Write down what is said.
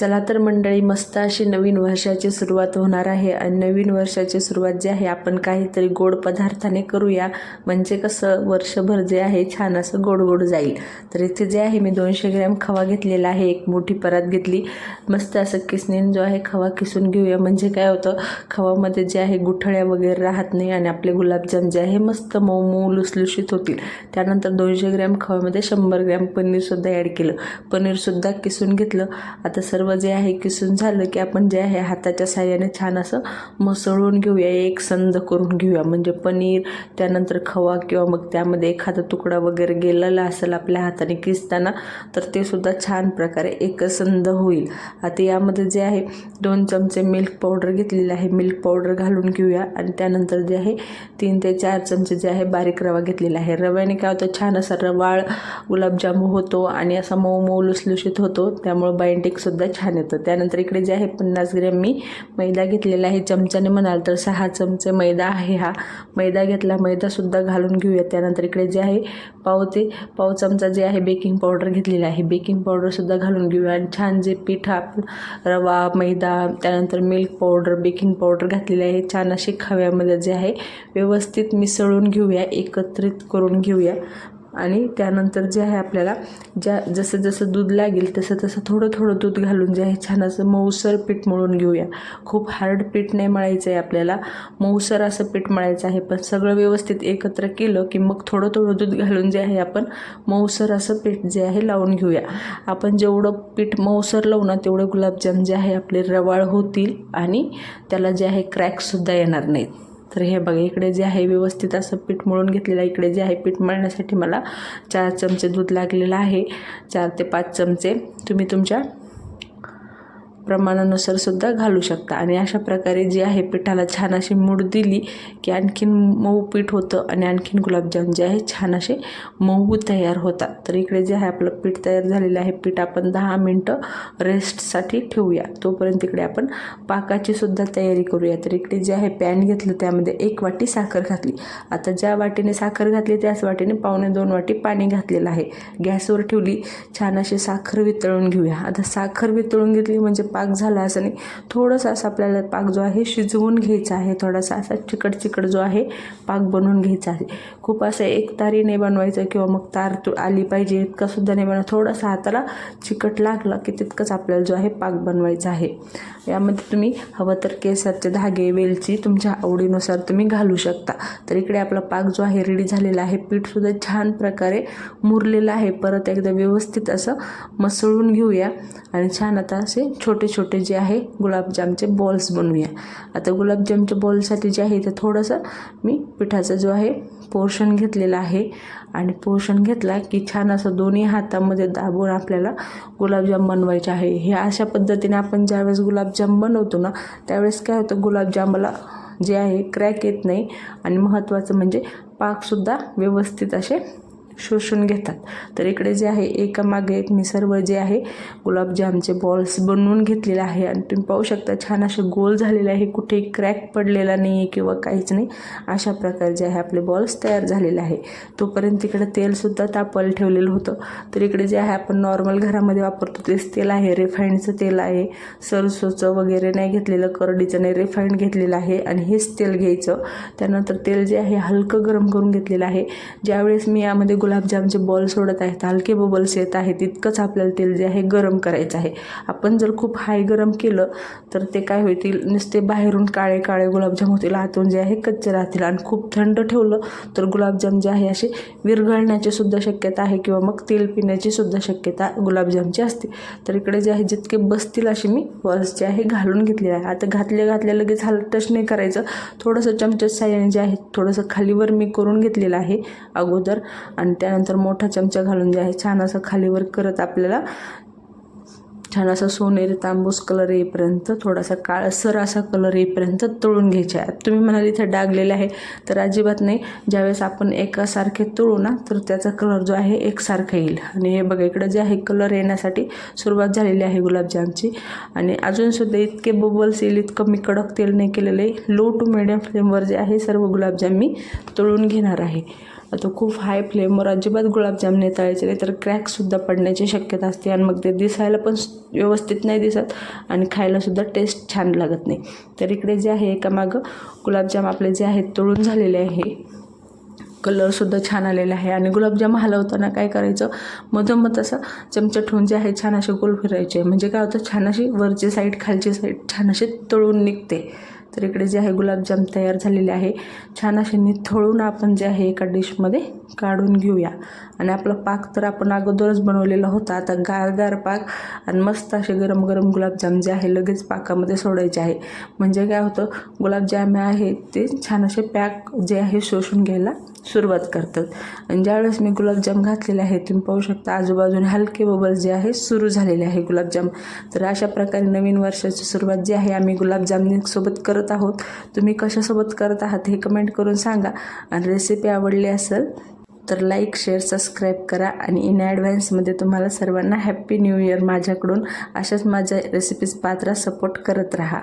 चला तर मंडळी मस्त अशी नवीन वर्षाची सुरुवात होणार आहे. आणि नवीन वर्षाची सुरुवात जी आहे आपण काहीतरी गोड पदार्थाने करूया. म्हणजे कसं वर्षभर जे आहे छान असं गोड गोड जाईल. तर इथे जे आहे मी दोनशे ग्रॅम खवा घेतलेला आहे. एक मोठी परात घेतली. मस्त असं किसणीने जो आहे खवा किसून घेऊया. म्हणजे काय होतं खवामध्ये जे आहे गुठळ्या वगैरे राहत नाही आणि आपले गुलाबजाम जे आहे मस्त मऊ मऊ लुसलुशीत होतील. त्यानंतर दोनशे ग्रॅम खव्यामध्ये शंभर ग्रॅम पनीरसुद्धा ॲड केलं. पनीरसुद्धा किसून घेतलं. आता सर्व जे आहे किसून झालं की आपण जे आहे हाताच्या साह्याने छान असं मसळून घेऊया एक संद करून घेऊया. म्हणजे पनीर त्यानंतर खवा किंवा मग त्यामध्ये एखादा तुकडा वगैरे गेलेला असेल आपल्या हाताने किसताना तर ते सुद्धा छान प्रकारे एकसंध होईल. आता यामध्ये जे आहे दोन चमचे मिल्क पावडर घेतलेले आहे. मिल्क पावडर घालून घेऊया आणि त्यानंतर जे आहे तीन ते चार चमचे जे आहे बारीक रवा घेतलेला आहे. रव्याने काय होतं छान असा रवाळ गुलाबजामू होतो आणि असा मऊ मऊ लुसलुशीत होतो. त्यामुळं बाइंडिंगसुद्धा छान येतं. त्यानंतर इकडे जे आहे पन्नास ग्रॅम मी मैदा घेतलेला आहे. चमच्याने म्हणाल तर सहा चमचे मैदा आहे हा. मैदा घेतला मैदासुद्धा घालून घेऊया. त्यानंतर इकडे जे आहे पाव ते पाव चमचा जे आहे बेकिंग पावडर घेतलेला आहे. बेकिंग पावडरसुद्धा घालून घेऊया. आणि छान जे पीठ रवा मैदा त्यानंतर मिल्क पावडर बेकिंग पावडर घातलेले आहे. छान असे खव्यामध्ये जे आहे व्यवस्थित मिसळून घेऊया एकत्रित करून घेऊया. आणि त्यानंतर जे आहे आपल्याला ज्या जसं जसं दूध लागेल तसं तसं थोडं थोडं दूध घालून जे आहे छान असं मऊसर पीठ मळून घेऊया. खूप हार्ड पीठ नाही मळायचं आहे आपल्याला. मऊसर असं पीठ मळायचं आहे पण सगळं व्यवस्थित एकत्र केलं की मग थोडं थोडं दूध घालून जे आहे आपण मऊसर असं पीठ जे आहे लावून घेऊया. आपण जेवढं पीठ मऊसर लावू ना तेवढं गुलाबजाम जे आहे आपले रवाळ होतील आणि त्याला जे आहे क्रॅकसुद्धा येणार नाहीत. तर हे बघा इकडे जे आहे व्यवस्थित असं पीठ मळून घेतलेलं आहे. इकडे जे आहे पीठ मळण्यासाठी मला चार चमचे दूध लागलेलं आहे. चार ते पाच चमचे. तुम्ही तुमच्या प्रमाणानुसार सुद्धा घालू शकता. आणि अशा प्रकारे जी आहे पिठाला छान अशी मूड दिली की आणखीन मऊ पीठ होतं आणि आणखीन गुलाबजाम जे आहे छान असे मऊ तयार होतात. तर इकडे जे आहे आपलं पीठ तयार झालेलं आहे. पीठ आपण दहा मिनटं रेस्टसाठी ठेवूया. तोपर्यंत इकडे आपण पाकाची सुद्धा तयारी करूया. तर इकडे जे आहे पॅन घेतलं त्यामध्ये एक वाटी साखर घातली. आता ज्या वाटीने साखर घातली त्याच वाटीने पावणे दोन वाटी पाणी घातलेलं आहे. गॅसवर ठेवली छान अशी साखर वितळून घेऊया. आता साखर वितळून घेतली म्हणजे पाक झाला असं नाही. थोडंसं असं आपल्याला पाक जो आहे शिजवून घ्यायचा आहे. थोडासा असा चिकट चिकट जो आहे पाक बनवून घ्यायचा आहे. खूप असं एक तारी नाही बनवायचं किंवा मग तार तू आली पाहिजे इतका सुद्धा नाही बनवा थोडासा हाताला चिकट लागला की तितकंच आपल्याला जो आहे पाक बनवायचा आहे. यामध्ये तुम्ही हवं तर केसरचे धागे वेलची तुमच्या आवडीनुसार तुम्ही घालू शकता. तर इकडे आपला पाक जो आहे रेडी झालेला आहे. पीठसुद्धा छान प्रकारे मुरलेलं आहे. परत एकदा व्यवस्थित असं मसळून घेऊया. आणि छान आता असे छोटे छोटे जे आहे गुलाबजामचे बॉल्स बनवूया. आता गुलाबजामच्या बॉलसाठी जे आहे ते थोडंसं मी पिठाचा जो आहे पोर्शन घेतलेला आहे. आणि पोर्शन घेतला की छान असं दोन्ही हातामध्ये दाबून आपल्याला गुलाबजाम बनवायचे आहे. हे अशा पद्धतीने आपण ज्यावेळेस गुलाबजाम बनवतो ना त्यावेळेस काय होतं गुलाबजामला जे आहे क्रॅक येत नाही. आणि महत्त्वाचं म्हणजे पाकसुद्धा व्यवस्थित असे शोषून घेतात. तर इकडे जे आहे एकामागे एक मी सर्व जे आहे गुलाबजामचे बॉल्स बनवून घेतलेले आहे. आणि तुम्ही पाहू शकता छान असे गोल झालेले आहे. कुठे क्रॅक पडलेला नाही आहे किंवा काहीच नाही. अशा प्रकारे जे आहे आपले बॉल्स तयार झालेले आहे. तोपर्यंत तिकडे तेलसुद्धा तापल ठेवलेलं होतं. तर इकडे जे आहे आपण नॉर्मल घरामध्ये वापरतो तेच तेल आहे. रिफाईंडचं तेल आहे. सरसोचं वगैरे नाही घेतलेलं करडीचं नाही रिफाईंड घेतलेलं आहे. आणि हेच तेल घ्यायचं. त्यानंतर तेल जे आहे हलकं गरम करून घेतलेलं आहे. ज्यावेळेस मी यामध्ये गुलाबजामचे बॉल सोडत आहेत हलके बबल्स येत आहेत तितकंच आपल्याला तेल जे आहे गरम करायचं आहे. आपण जर खूप हाय गरम केलं तर ते काय होतील? नुसते बाहेरून काळे काळे गुलाबजाम होतील आतून जे आहे कच्चे राहतील. आणि खूप थंड ठेवलं तर गुलाबजाम जे आहे असे विरघळण्याची सुद्धा शक्यता आहे किंवा मग तेल पिण्याची सुद्धा शक्यता गुलाबजामची असते. तर इकडे जे आहे जितके बसतील असे मी बॉल्स जे आहे घालून घेतलेले आहे. आता घातले घातले लगेच हाल टच नाही करायचं. थोडंसं चमच्या साह्याने जे आहे थोडंसं खालीवर मी करून घेतलेलं आहे अगोदर. आणि आणि त्यानंतर मोठा चमचा घालून जे आहे छान असं खालीवर करत आपल्याला छान असा सोनेरी तांबूस कलर येईपर्यंत थोडासा काळसर असा कलर येईपर्यंत तळून घ्यायचे आहे तुम्ही म्हणाल इथे डागलेले आहे तर अजिबात नाही. ज्यावेळेस आपण एकासारखे तळू ना तर त्याचा कलर जो आहे एकसारखा येईल. आणि हे बघा इकडं जे आहे कलर येण्यासाठी सुरुवात झालेली आहे गुलाबजामची. आणि अजूनसुद्धा इतके बबल्स येईल इतकं मी कडक तेल नाही केलेलं आहे. लो टू मिडियम फ्लेमवर जे आहे सर्व गुलाबजाम मी तळून घेणार आहे. आता खूप हाय फ्लेमवर अजिबात गुलाबजाम नाही तळायचे नाही तर क्रॅकसुद्धा पडण्याची शक्यता असते. आणि मग ते दिसायला पण व्यवस्थित नाही दिसत आणि खायलासुद्धा टेस्ट छान लागत नाही. तर इकडे जे आहे एका मागं गुलाबजाम आपले जे आहेत तळून झालेले आहे. कलरसुद्धा छान आलेला आहे. आणि गुलाबजाम हलवताना काय करायचं? मधोमध असं चमचा ठेवून जे आहे छान असे गोल फिरायचे. म्हणजे काय होतं? छान अशी वरची साईड खालची साईड छान असे तळून निघते. तर इकडे जे आहे गुलाबजाम तयार झालेले आहे. छान असे निथळून आपण जे आहे एका डिशमध्ये काढून घेऊया. आणि आपला पाक तर आपण अगोदरच बनवलेला होता. आता गारगार पाक आणि मस्त असे गरम गरम गुलाबजाम जे आहे लगेच पाकामध्ये सोडायचे आहे. म्हणजे काय होतं गुलाबजाम आहे ते छान असे पॅक जे आहे शोषून घ्यायला सुरुवात करतात. आणि ज्यावेळेस मी गुलाबजाम घातलेले आहे तुम्ही पाहू शकता आजूबाजूने हलके बबल जे आहे सुरू झालेले आहे गुलाबजाम. तर अशा प्रकारे नवीन वर्षाची सुरुवात जी आहे आम्ही गुलाबजामसोबत करत आहोत. तुम्ही कशासोबत करत आहात हे कमेंट करून सांगा. आणि रेसिपी आवडली असेल तर लाईक शेअर सबस्क्राईब करा. आणि इन ॲडव्हान्समध्ये तुम्हाला सर्वांना हॅप्पी न्यू इयर माझ्याकडून. अशाच माझ्या रेसिपीज पात्रा सपोर्ट करत राहा.